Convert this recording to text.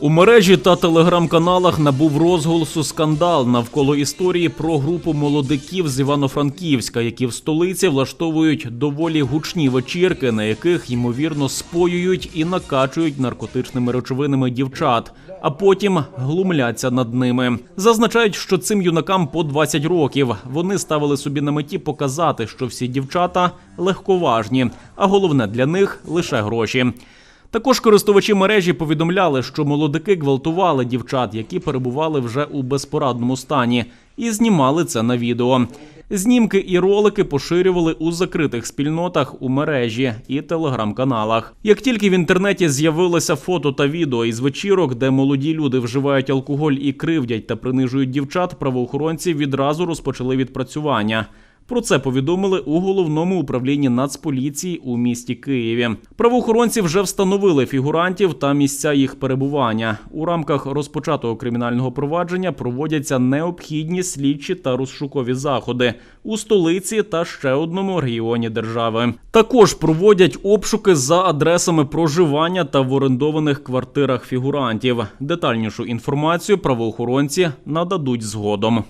У мережі та телеграм-каналах набув розголосу скандал навколо історії про групу молодиків з Івано-Франківська, які в столиці влаштовують доволі гучні вечірки, на яких ймовірно споюють і накачують наркотичними речовинами дівчат, а потім глумляться над ними. Зазначають, що цим юнакам по 20 років вони ставили собі на меті показати, що всі дівчата легковажні, а головне для них лише гроші. Також користувачі мережі повідомляли, що молодики гвалтували дівчат, які перебували вже у безпорадному стані, і знімали це на відео. Знімки і ролики поширювали у закритих спільнотах у мережі і телеграм-каналах. Як тільки в інтернеті з'явилося фото та відео із вечірок, де молоді люди вживають алкоголь і кривдять та принижують дівчат, правоохоронці відразу розпочали відпрацювання. Про це повідомили у головному управлінні Нацполіції у місті Києві. Правоохоронці вже встановили фігурантів та місця їх перебування. У рамках розпочатого кримінального провадження проводяться необхідні слідчі та розшукові заходи у столиці та ще одному регіоні держави. Також проводять обшуки за адресами проживання та в орендованих квартирах фігурантів. Детальнішу інформацію правоохоронці нададуть згодом.